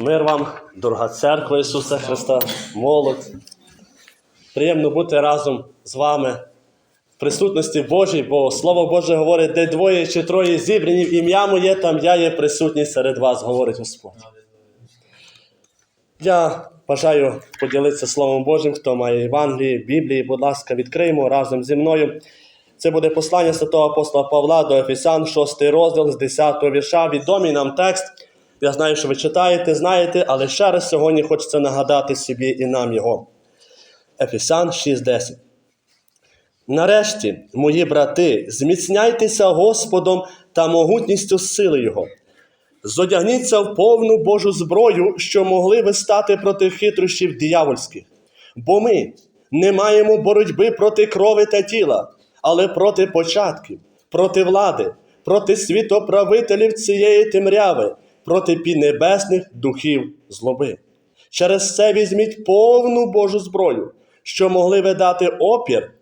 Мир вам, дорога церква Ісуса Христа, молодь. Приємно бути разом з вами в присутності Божій, бо Слово Боже говорить, де двоє чи троє зібрані ім'я моє, там я є присутній серед вас, говорить Господь. Я бажаю поділитися Словом Божим, хто має Євангелії, Біблії, будь ласка, відкриємо разом зі мною. Це буде послання святого апостола Павла до Ефесян, 6 розділ з 10 вірша. Відомий нам текст. Я знаю, що ви читаєте, знаєте, але ще раз сьогодні хочеться нагадати собі і нам його. Ефесян 6.10. Нарешті, мої брати, зміцняйтеся Господом та могутністю сили Його. Зодягніться в повну Божу зброю, що могли ви стати проти хитрощів диявольських. Бо ми не маємо боротьби проти крови та тіла, але проти початків, проти влади, проти світоправителів цієї темряви, проти піднебесних духів злоби. Через це візьміть повну Божу зброю, що могли ви дати опір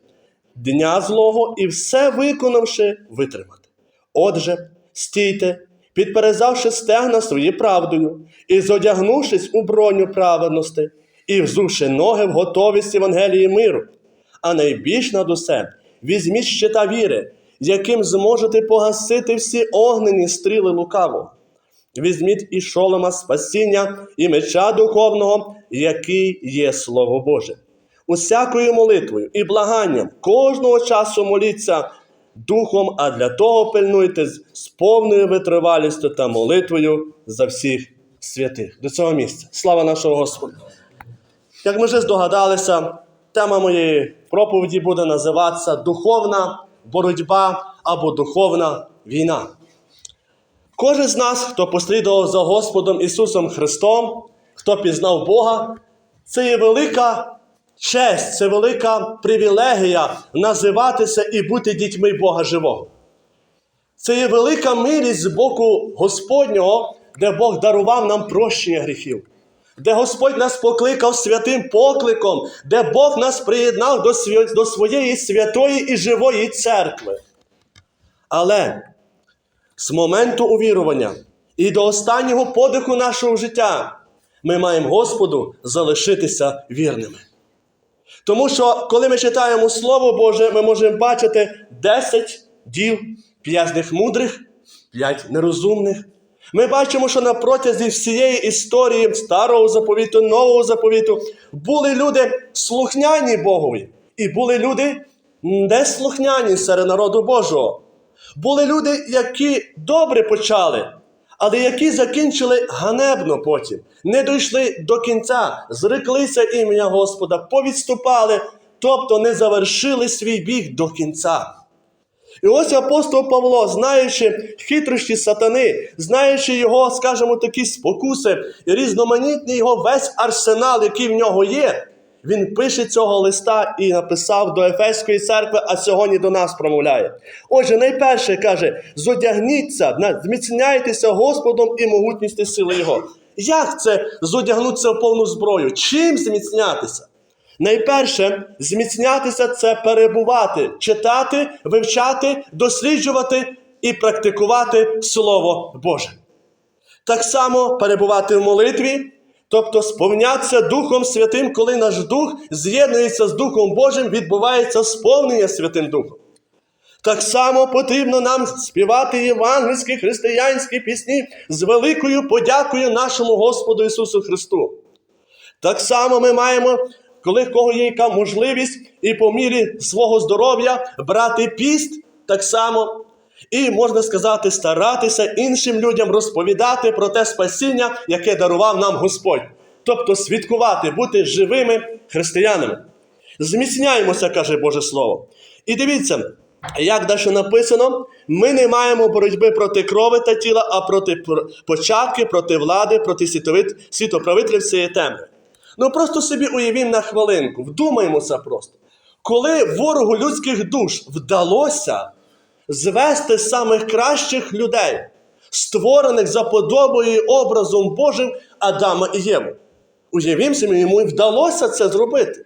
дня злого і все виконавши витримати. Отже, стійте, підперезавши стегна свої правдою, і зодягнувшись у броню праведності, і взувши ноги в готовість Євангелії миру, а найбільш над усе візьміть щита віри, яким зможете погасити всі огнені стріли лукавого. Візьміть і шолома спасіння, і меча духовного, який є Слово Боже. Усякою молитвою і благанням кожного часу моліться духом, а для того пильнуйте з повною витривалістю та молитвою за всіх святих. До цього місця. Слава нашого Господа! Як ми вже здогадалися, тема моєї проповіді буде називатися Духовна боротьба або духовна війна. Кожен з нас, хто послідував за Господом Ісусом Христом, хто пізнав Бога, це є велика честь, це велика привілегія називатися і бути дітьми Бога Живого. Це є велика милість з боку Господнього, де Бог дарував нам прощення гріхів, де Господь нас покликав святим покликом, де Бог нас приєднав до, своєї святої і живої церкви. Але з моменту увірування і до останнього подиху нашого життя ми маємо Господу залишитися вірними. Тому що, коли ми читаємо Слово Боже, ми можемо бачити 10 діл, 5 з них мудрих, 5 нерозумних. Ми бачимо, що на протязі всієї історії старого заповіту, нового заповіту були люди слухняні Богові, і були люди неслухняні серед народу Божого. Були люди, які добре почали, але які закінчили ганебно потім, не дійшли до кінця, зреклися ім'я Господа, повідступали, тобто не завершили свій біг до кінця. І ось апостол Павло, знаючи хитрощі сатани, знаючи його, скажімо, такі спокуси, різноманітний його весь арсенал, який в нього є, він пише цього листа і написав до Ефеської церкви, а сьогодні до нас промовляє. Отже, найперше каже: зодягніться, зміцняйтеся Господом і могутністю сили Його. Як це зодягнутися в повну зброю? Чим зміцнятися? Найперше, зміцнятися це перебувати, читати, вивчати, досліджувати і практикувати Слово Боже. Так само перебувати в молитві, тобто сповнятися Духом Святим, коли наш дух з'єднується з Духом Божим, відбувається сповнення Святим Духом. Так само потрібно нам співати євангельські християнські пісні з великою подякою нашому Господу Ісусу Христу. Так само ми маємо, коли в кого є яка можливість, і по мірі свого здоров'я брати піст так само. І можна сказати, старатися іншим людям розповідати про те спасіння, яке дарував нам Господь. Тобто свідкувати, бути живими християнами. Зміцняємося, каже Боже Слово. І дивіться, як далі написано, ми не маємо боротьби проти крови та тіла, а проти початки, проти влади, проти світоправителів цієї теми. Ну просто собі уявімо на хвилинку, вдумаємося просто. Коли ворогу людських душ вдалося звести самих кращих людей, створених за подобою і образом Божим Адама і Єву. Уявімо йому вдалося це зробити.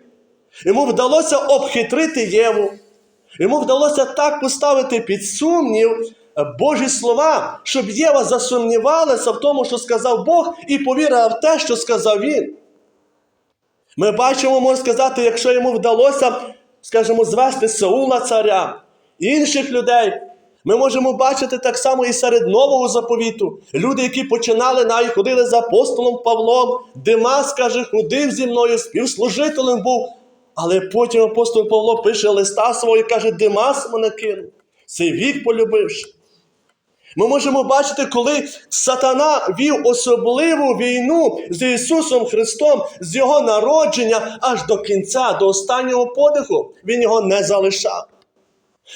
Йому вдалося обхитрити Єву. Йому вдалося так поставити під сумнів Божі слова, щоб Єва засумнівалася в тому, що сказав Бог, і повірила в те, що сказав він. Ми бачимо, можна сказати, якщо йому вдалося, скажімо, звести Саула царя, інших людей. Ми можемо бачити так само і серед нового заповіту. Люди, які починали навіть ходили за апостолом Павлом, Димас, каже, ходив зі мною, співслужителем був. Але потім апостол Павло пише листа свого і каже, Димас мене кинув, цей вік полюбивши. Ми можемо бачити, коли сатана вів особливу війну з Ісусом Христом з Його народження аж до кінця, до останнього подиху. Він його не залишав.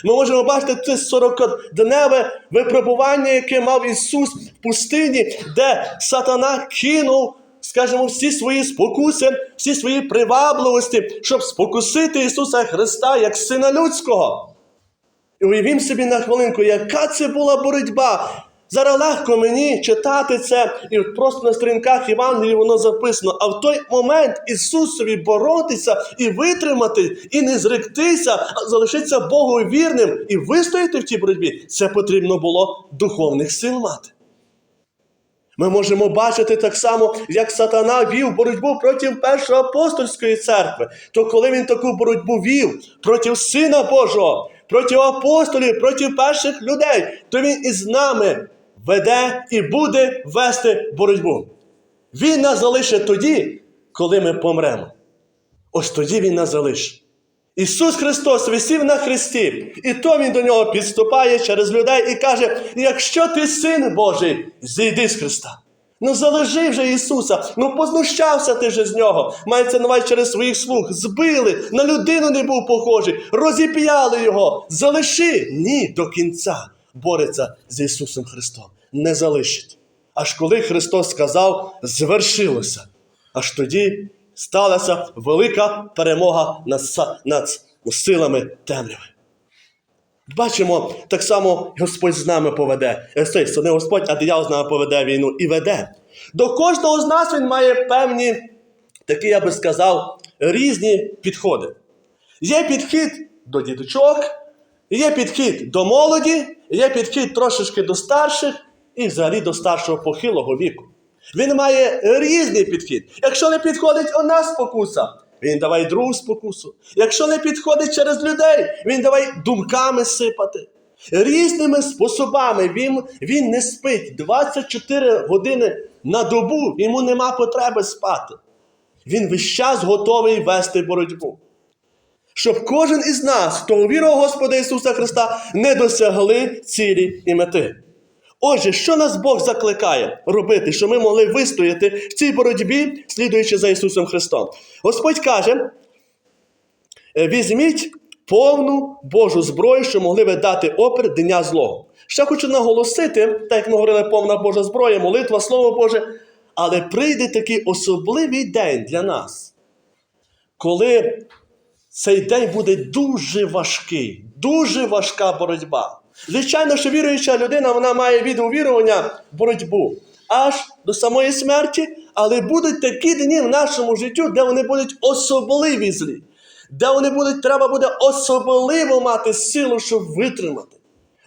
Ми можемо бачити це 40-дневе випробування, яке мав Ісус в пустині, де сатана кинув, скажімо, всі свої спокуси, всі свої привабливості, щоб спокусити Ісуса Христа як Сина Людського. І уявім собі на хвилинку, яка це була боротьба. Зараз легко мені читати це, і просто на сторінках Євангелії воно записано. А в той момент Ісусові боротися і витримати, і не зректися, а залишитися Богу вірним і вистояти в тій боротьбі, це потрібно було духовних сил мати. Ми можемо бачити так само, як сатана вів боротьбу проти першої апостольської церкви. То коли він таку боротьбу вів проти Сина Божого, проти апостолів, проти перших людей, то він із нами веде і буде вести боротьбу. Він нас залишить тоді, коли ми помремо. Ось тоді він нас залишить. Ісус Христос висів на хресті, і то Він до нього підступає через людей і каже: якщо ти син Божий, зійди з Христа. Ну залежи вже Ісуса, ну познущався ти вже з нього. Мається на через своїх слуг. Збили, на людину не був похожий, розіп'яли його. Залиши. Ні, до кінця бореться з Ісусом Христом. Не залишить. Аж коли Христос сказав, звершилося. Аж тоді сталася велика перемога над, над силами темряви. Бачимо, так само Господь з нами поведе. Це не Господь, а диявол з нами поведе війну і веде. До кожного з нас він має певні, такі, я би сказав, різні підходи. Є підхід до діточок, є підхід до молоді, є підхід трошечки до старших і взагалі до старшого похилого віку. Він має різний підхід. Якщо не підходить одна спокуса, він давай другу спокусу. Якщо не підходить через людей, він давай думками сипати. Різними способами він, він не спить 24 години на добу, йому нема потреби спати. Він весь час готовий вести боротьбу. Щоб кожен із нас, хто увірував Господа Ісуса Христа, не досягли цілі і мети. Отже, що нас Бог закликає робити, щоб ми могли вистояти в цій боротьбі, слідуючи за Ісусом Христом? Господь каже: «Е, візьміть повну Божу зброю, що могли ви дати опір дня злого. Ще хочу наголосити, так як ми говорили, повна Божа зброя, молитва, Слово Боже, але прийде такий особливий день для нас, коли цей день буде дуже важкий, дуже важка боротьба. Звичайно, що віруюча людина вона має від увірування боротьбу аж до самої смерті, але будуть такі дні в нашому життю, де вони будуть особливі злі, де вони будуть, треба буде особливо мати силу, щоб витримати.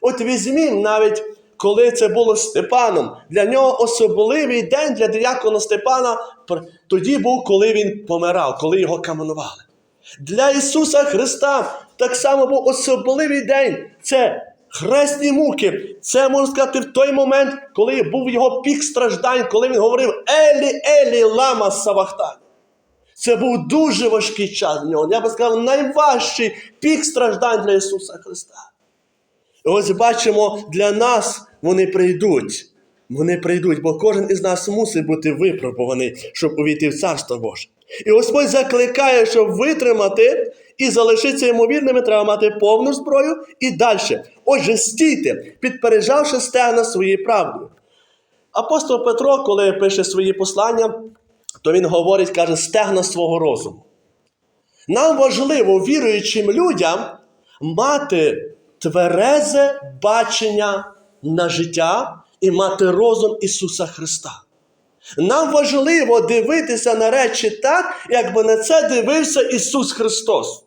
От візьмім навіть, коли це було Степаном, для нього особливий день для диякона Степана тоді був, коли він помирав, коли його каменували. Для Ісуса Христа так само був особливий день. Це хресні муки. Це можна сказати в той момент, коли був його пік страждань, коли він говорив Елі, Елі, лама Савахтань. Це був дуже важкий час для нього. Я би сказав, найважчий пік страждань для Ісуса Христа. І ось бачимо, для нас вони прийдуть. Вони прийдуть, бо кожен із нас мусить бути випробуваний, щоб увійти в Царство Боже. І Господь закликає, щоб витримати і залишитися ймовірними, треба мати повну зброю і далі. Отже, стійте, підпережавши стегна своєю правдою. Апостол Петро, коли пише свої послання, то він говорить, каже, стегна свого розуму. Нам важливо віруючим людям мати тверезе бачення на життя і мати розум Ісуса Христа. Нам важливо дивитися на речі так, якби на це дивився Ісус Христос.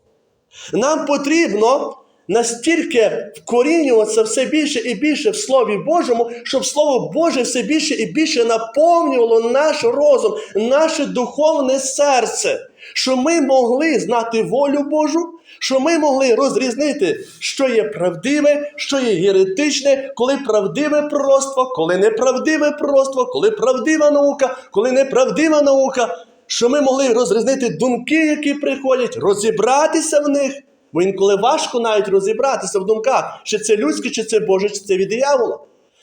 Нам потрібно настільки вкорінюватися все більше і більше в Слові Божому, щоб Слово Боже все більше і більше наповнювало наш розум, наше духовне серце, що ми могли знати волю Божу, що ми могли розрізнити, що є правдиве, що є єретичне, коли правдиве пророцтво, коли неправдиве пророцтво, коли правдива наука, коли неправдива наука, що ми могли розрізнити думки, які приходять, розібратися в них. Бо інколи важко навіть розібратися в думках, чи це людське, чи це Боже, чи це від диявола.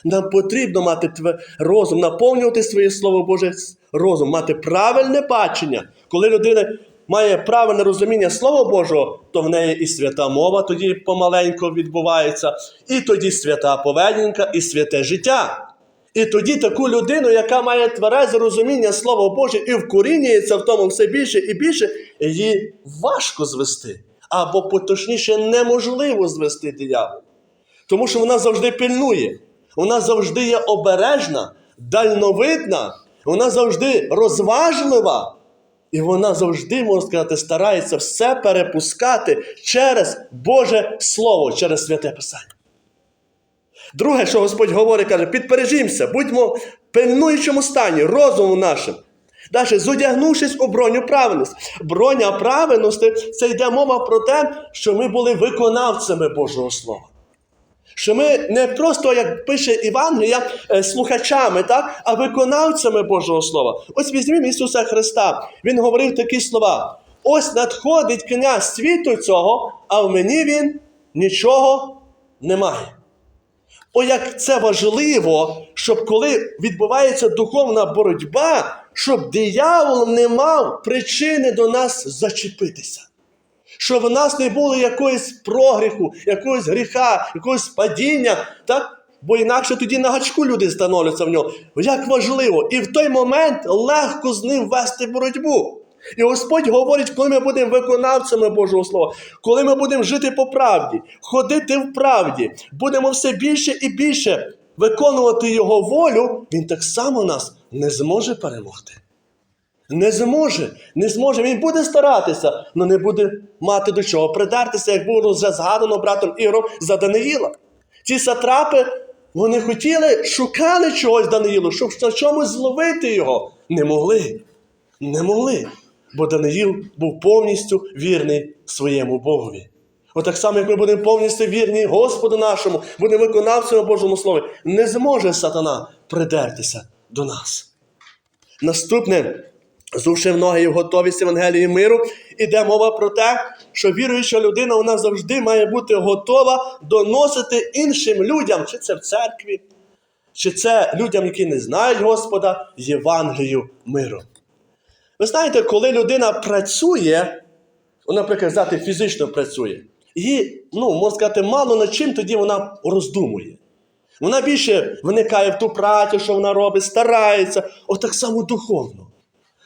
Нам потрібно мати розум, наповнювати своє Слово Боже розум, мати правильне бачення. Коли людина має правильне розуміння Слова Божого, то в неї і свята мова тоді помаленьку відбувається, і тоді свята поведінка, і святе життя. І тоді таку людину, яка має тверезе розуміння Слова Боже і вкорінюється в тому все більше і більше, її важко звести. Або поточніше неможливо звести диявол. Тому що вона завжди пильнує, вона завжди є обережна, дальновидна, вона завжди розважлива. І вона завжди, можна сказати, старається все перепускати через Боже Слово, через святе Писання. Друге, що Господь говорить, каже, підпережімося, будьмо в пильнуючому стані, розуму нашим. Далі, зодягнувшись у броню праведності. Броня праведності це йде мова про те, що ми були виконавцями Божого Слова. Що ми не просто, як пише Євангелія, е, слухачами, так, а виконавцями Божого Слова. Ось візьмімо Ісуса Христа. Він говорив такі слова: ось надходить князь світу цього, а в мені він нічого не має. О, як це важливо, щоб коли відбувається духовна боротьба, щоб диявол не мав причини до нас зачепитися. Щоб в нас не було якоїсь прогріху, якогось гріха, якогось падіння, так? бо інакше тоді на гачку люди становляться в нього. Як важливо, і в той момент легко з ним вести боротьбу. І Господь говорить, коли ми будемо виконавцями Божого Слова, коли ми будемо жити по правді, ходити в правді, будемо все більше і більше виконувати Його волю, Він так само нас не зможе перемогти. Не зможе, не зможе. Він буде старатися, але не буде мати до чого придертися, як було вже згадано братом Іром за Даниїла. Ці сатрапи, вони хотіли, шукали чогось Даниїлу, щоб на чомусь зловити його. Не могли. Не могли. Бо Даниїл був повністю вірний своєму Богові. От так само, як ми будемо повністю вірні Господу нашому, будемо виконавцями Божому Слові, не зможе сатана придертися до нас. Наступне, зувши в ноги і в готовість Євангелії миру, іде мова про те, що віруюча людина вона завжди має бути готова доносити іншим людям, чи це в церкві, чи це людям, які не знають Господа, Євангелію миру. Ви знаєте, коли людина працює, наприклад, взяти фізично працює, її, ну, можна сказати, мало над чим тоді вона роздумує. Вона більше вникає в ту працю, що вона робить, старається, отак само духовно.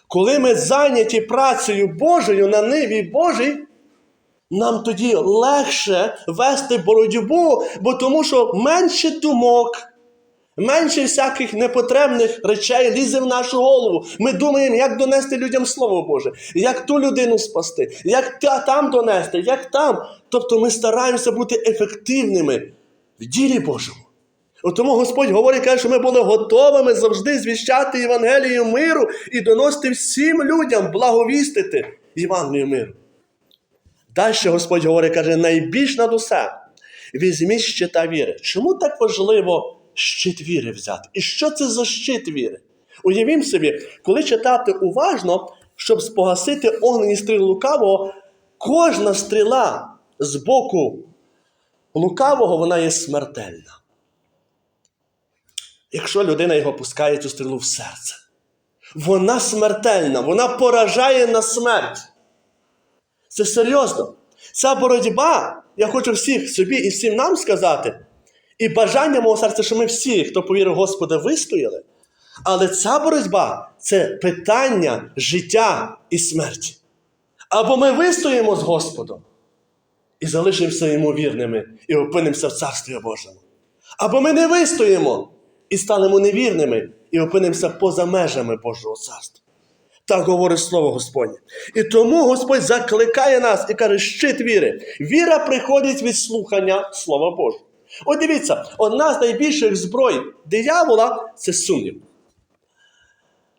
Коли ми зайняті працею Божою на ниві Божій, нам тоді легше вести боротьбу, бо тому що менше думок, менше всяких непотребних речей лізе в нашу голову. Ми думаємо, як донести людям Слово Боже, як ту людину спасти, як та там донести, як там. Тобто ми стараємося бути ефективними в ділі Божому. От тому Господь говорить, каже, що ми були готовими завжди звіщати Євангелію миру і доносити всім людям, благовістити Євангелію миру. Далі Господь говорить, каже, найбільш над усе візьміть щита віри. Чому так важливо щит віри взяти? І що це за щит віри? Уявімо собі, коли читати уважно, щоб спогасити огнені стріли лукавого, кожна стріла з боку лукавого, вона є смертельна. Якщо людина його пускає цю стрілу в серце, вона смертельна, вона поражає на смерть. Це серйозно. Ця боротьба, я хочу всіх собі і всім нам сказати, і бажання мого серця, що ми всі, хто повірив Господа, вистояли. Але ця боротьба це питання життя і смерті. Або ми вистоїмо з Господом і залишимося йому вірними і опинимося в Царстві Божому. Або ми не вистоїмо і станемо невірними і опинимося поза межами Божого царства. Так говорить Слово Господнє. І тому Господь закликає нас і каже, щит віри. Віра приходить від слухання Слова Божого. От дивіться, одна з найбільших зброй диявола це сумнів.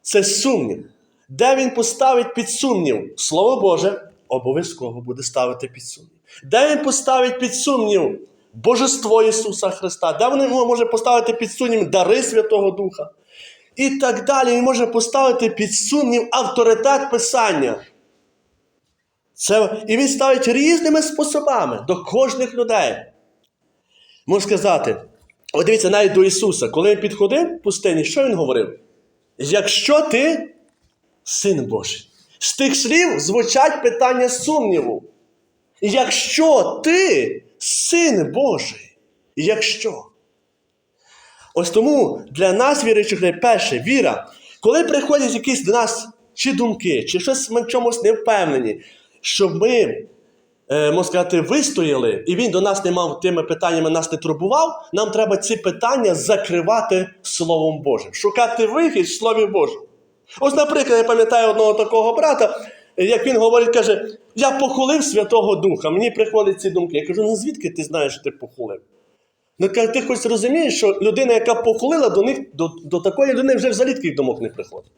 Це сумнів. Де він поставить під сумнів Слово Боже, обов'язково буде ставити під сумнів. Де він поставить під сумнів Божество Ісуса Христа, де він може поставити під сумнів дари Святого Духа. І так далі він може поставити під сумнів авторитет Писання. Це, і він ставить різними способами до кожних людей. Можна сказати, от дивіться, навіть до Ісуса, коли він підходив в пустині, що він говорив? Якщо ти син Божий, з тих слів звучать питання сумніву. Якщо ти син Божий, якщо. Ось тому для нас, віруючих перше, віра, коли приходять якісь до нас чи думки, чи щось ми в чомусь не впевнені, щоб ми, можна сказати, вистояли, і він до нас не мав тими питаннями нас не турбував, нам треба ці питання закривати Словом Божим, шукати вихід в Слові Божому. Ось, наприклад, я пам'ятаю одного такого брата, як він говорить, каже: Я похулив Святого Духа, мені приходять ці думки. Я кажу, ну звідки ти знаєш, що ти похулив? Ну, каже, ти хоч розумієш, що людина, яка похулила, до них до, до такої людини вже взагалі таких думок не приходить.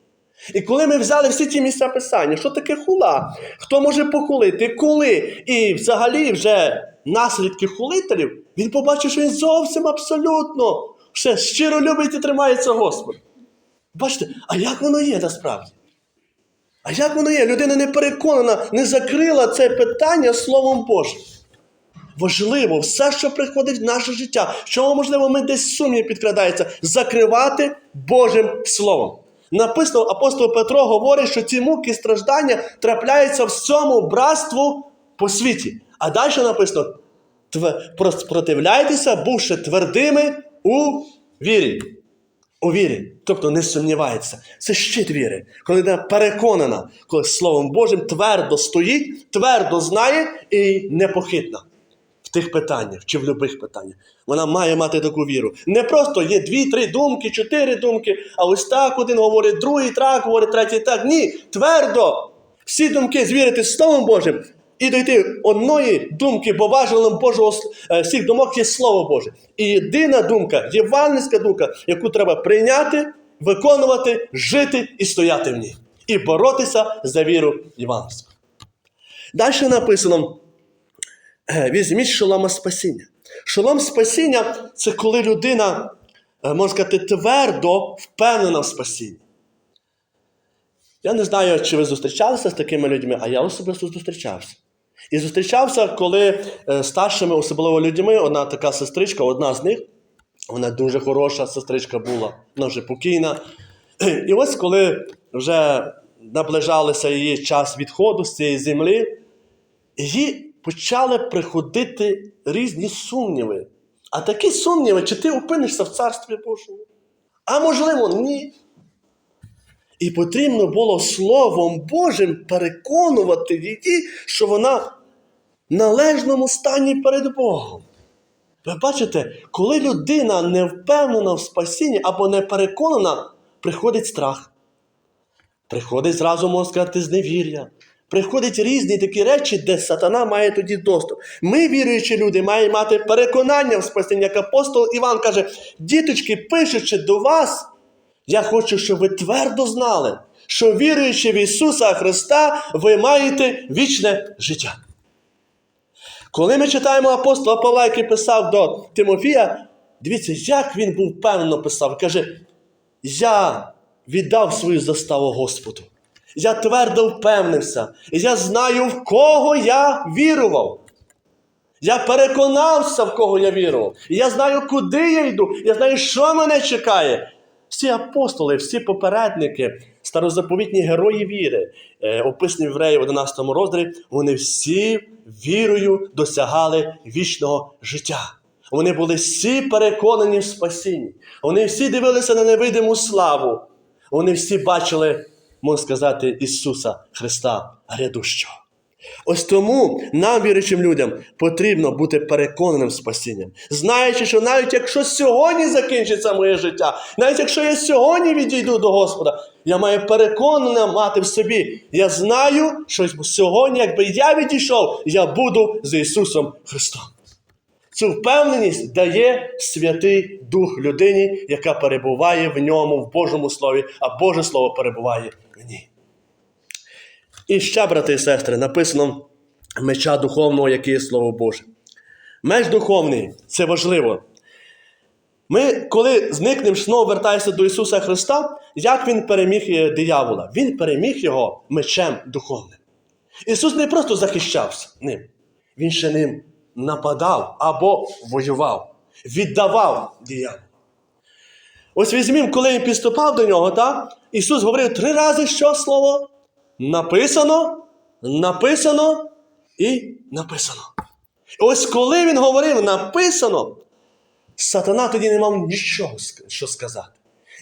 І коли ми взяли всі ті місця писання, що таке хула? Хто може похулити, коли? І взагалі вже наслідки хулителів, він побачив, що він зовсім абсолютно все щиро любить і тримається Господа. Бачите, а як воно є насправді? А як воно є? Людина не переконана, не закрила це питання Словом Божим. Важливо, все, що приходить в наше життя, що, можливо, ми десь сумнів підкрадається, закривати Божим Словом. Написано, апостол Петро говорить, що ці муки страждання трапляються всьому братству по світі. А далі написано: «Тв- противляйтеся, бувши твердими у вірі. У вірі, тобто не сумнівається. Це щит віри, коли вона переконана, коли Словом Божим твердо стоїть, твердо знає і непохитна в тих питаннях чи в будь-яких питаннях. Вона має мати таку віру. Не просто є дві-три думки, чотири думки, а ось так один говорить, другий так говорить, третій так. Ні, твердо всі думки звірити з Словом Божим і дойти одної думки, бо важелем Божого е, всіх думок є Слово Боже. І єдина думка, євангельська думка, яку треба прийняти, виконувати, жити і стояти в ній. І боротися за віру євангельську. Далі написано. Е, Візьміть шолома спасіння. Шолом спасіння це коли людина, е, можна сказати, твердо впевнена в спасінні. Я не знаю, чи ви зустрічалися з такими людьми, а я особисто зустрічався. І зустрічався, коли е, старшими, особливо людьми, одна така сестричка, одна з них, вона дуже хороша сестричка була, вона вже покійна. І ось коли вже наближалося її час відходу з цієї землі, їй почали приходити різні сумніви. А такі сумніви, чи ти опинишся в Царстві Божому? А можливо, ні. І потрібно було Словом Божим переконувати її, що вона в належному стані перед Богом. Ви бачите, коли людина не впевнена в спасінні або не переконана, приходить страх. Приходить зразу, можна сказати, зневір'я. Приходять різні такі речі, де сатана має тоді доступ. Ми, віруючі люди, маємо мати переконання в спасінні, як апостол Іван каже: діточки, пишучи до вас, я хочу, щоб ви твердо знали, що віруючи в Ісуса Христа, ви маєте вічне життя. Коли ми читаємо апостола Павла, який писав до Тимофія, дивіться, як він був впевнено писав. Каже: Я віддав свою заставу Господу. Я твердо впевнився. Я знаю, в кого я вірував. Я переконався, в кого я вірував. Я знаю, куди я йду. Я знаю, що мене чекає. Всі апостоли, всі попередники, старозаповітні герої віри, е, описані в Євреї в 11 розділі, вони всі вірою досягали вічного життя. Вони були всі переконані в спасінні. Вони всі дивилися на невидиму славу. Вони всі бачили, можна сказати, Ісуса Христа грядущого. Ось тому нам, віруючим людям, потрібно бути переконаним спасінням, знаючи, що навіть якщо сьогодні закінчиться моє життя, навіть якщо я сьогодні відійду до Господа, я маю переконане мати в собі. Я знаю, що сьогодні, якби я відійшов, я буду з Ісусом Христом. Цю впевненість дає Святий Дух людині, яка перебуває в ньому, в Божому Слові, а Боже Слово перебуває. І ще, брати і сестри, написано меча духовного, який є Слово Боже. Меч духовний це важливо. Ми, коли зникнемо, знову вертаємося до Ісуса Христа, як Він переміг е, диявола? Він переміг його мечем духовним. Ісус не просто захищався ним, Він ще ним нападав або воював, віддавав дияволу. Ось візьмімо, коли він підступав до нього, так? Ісус говорив три рази що слово? Написано, написано і написано. Ось коли він говорив написано, сатана тоді не мав нічого що сказати.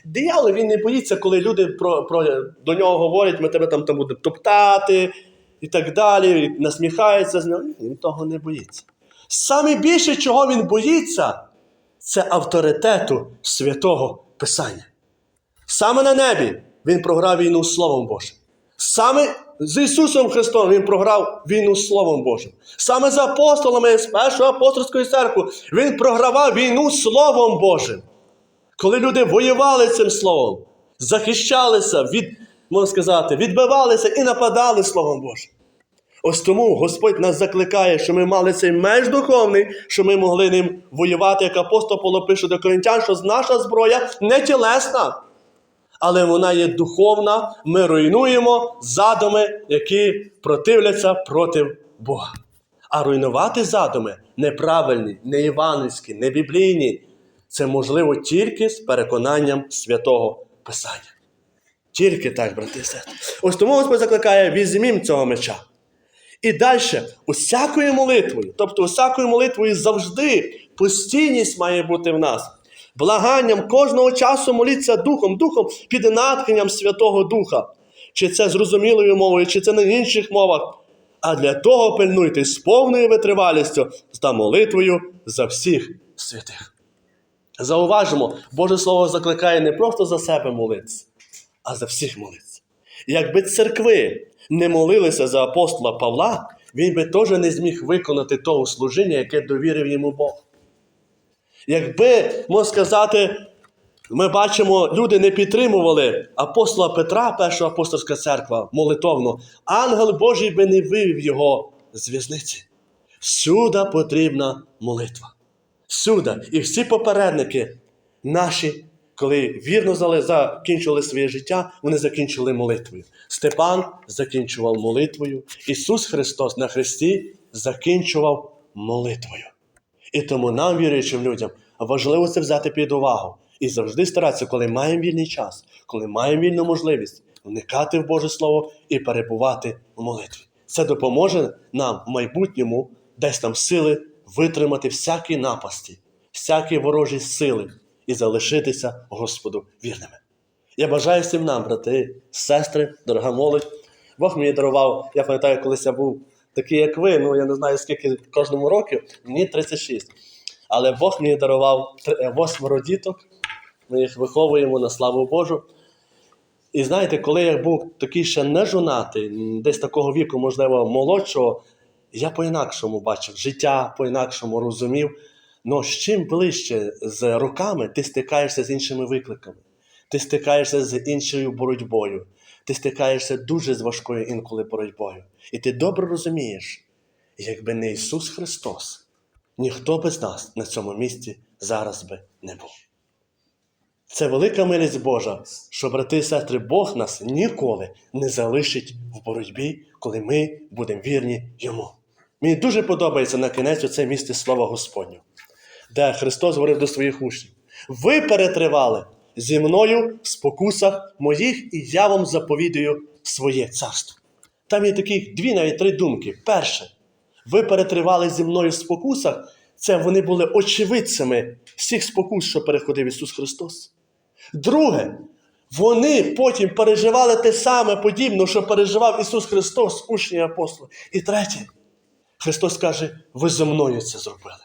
Диявол він не боїться, коли люди про, про, до нього говорять, ми тебе там, там будемо топтати і так далі, і насміхаються з нього. Він того не боїться. Саме більше, чого він боїться, це авторитету святого Писання. Саме на небі він програв війну Словом Божим. Саме з Ісусом Христом Він програв війну з Словом Божим. Саме з апостолами з першої апостольської церкви Він програвав війну Словом Божим. Коли люди воювали цим словом, захищалися від, можна сказати, відбивалися і нападали Словом Божим. Ось тому Господь нас закликає, що ми мали цей меч духовний, що ми могли ним воювати, як апостол Павло пише до коринтян, що наша зброя не тілесна, але вона є духовна. Ми руйнуємо задуми, які противляться проти Бога. А руйнувати задуми неправильні, не іванівські, не біблійні. Це можливо тільки з переконанням святого Писання. Тільки так, брати і сестри. Ось тому Господь закликає: візьмім цього меча. І далі, усякою молитвою, тобто усякою молитвою завжди постійність має бути в нас. Благанням кожного часу моліться Духом, Духом під натхненням Святого Духа. Чи це зрозумілою мовою, чи це на інших мовах. А для того пильнуйте з повною витривалістю та молитвою за всіх святих. Зауважимо, Боже Слово закликає не просто за себе молитися, а за всіх молитися. Якби церкви не молилися за апостола Павла, він би теж не зміг виконати того служіння, яке довірив йому Бог. Якби, можна сказати, ми бачимо, люди не підтримували апостола Петра, перша апостольська церква, молитовно, ангел Божий би не вивів його з в'язниці. Всюди потрібна молитва. Всюди. І всі попередники наші, коли вірно закінчували своє життя, вони закінчили молитвою. Степан закінчував молитвою. Ісус Христос на Христі закінчував молитвою. І тому нам, віруючим людям, важливо це взяти під увагу і завжди старатися, коли маємо вільний час, коли маємо вільну можливість, вникати в Боже Слово і перебувати в молитві. Це допоможе нам в майбутньому десь там сили витримати всякі напасті, всякі ворожі сили і залишитися Господу вірними. Я бажаю всім нам, брати, сестри, дорога молодь. Бог мені дарував, я пам'ятаю, колись я був такий, як ви, ну я не знаю скільки кожному року, мені 36. Але Бог мені дарував е, восьмеро діток, ми їх виховуємо на славу Божу. І знаєте, коли я був такий ще не жонатий, десь такого віку, можливо, молодшого, я по-інакшому бачив життя, по-інакшому розумів. Но з чим ближче з роками ти стикаєшся з іншими викликами, ти стикаєшся з іншою боротьбою, ти стикаєшся дуже з важкою інколи боротьбою. І ти добре розумієш, якби не Ісус Христос, ніхто без нас на цьому місці зараз би не був. Це велика милість Божа, що, брати і сестри, Бог нас ніколи не залишить в боротьбі, коли ми будемо вірні Йому. Мені дуже подобається на кінець оце місце Слова Господнього, де Христос говорив до своїх учнів: Ви перетривали зі мною в спокусах моїх, і я вам заповідую своє царство. Там є такі дві, навіть три думки. Перше, ви перетривали зі мною в спокусах, це вони були очевидцями всіх спокус, що переходив Ісус Христос. Друге, Вони потім переживали те саме подібне, що переживав Ісус Христос, учні апостоли. І третє, Христос каже, ви зі мною це зробили.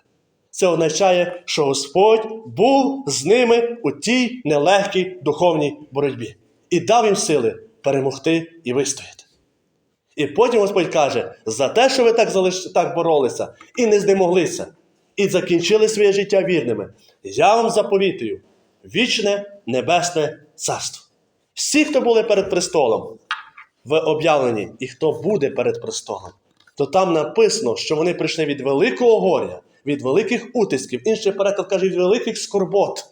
Це означає, що Господь був з ними у тій нелегкій духовній боротьбі і дав їм сили перемогти і вистояти. І потім Господь каже: за те, що ви так, залиш... так боролися і не знемоглися, і закінчили своє життя вірними, я вам заповітую вічне небесне царство. Всі, хто були перед престолом, в об'явленні, і хто буде перед престолом, то там написано, що вони прийшли від великого горя, від великих утисків, інший переклад каже, від великих скорбот.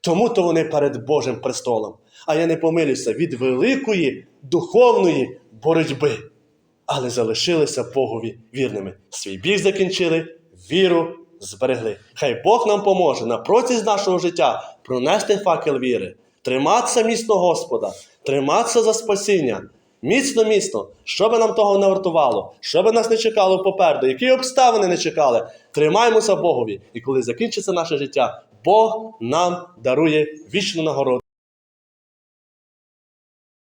Тому то вони перед Божим престолом. А я не помилюся від великої духовної боротьби. Але залишилися Богові вірними. Свій біг закінчили, віру зберегли. Хай Бог нам поможе на протязі нашого життя пронести факел віри, триматися міцно Господа, триматися за спасіння. Міцно, міцно, що би нам того не вартувало, що би нас не чекало попереду, які обставини не чекали, тримаємося Богові. І коли закінчиться наше життя, Бог нам дарує вічну нагороду.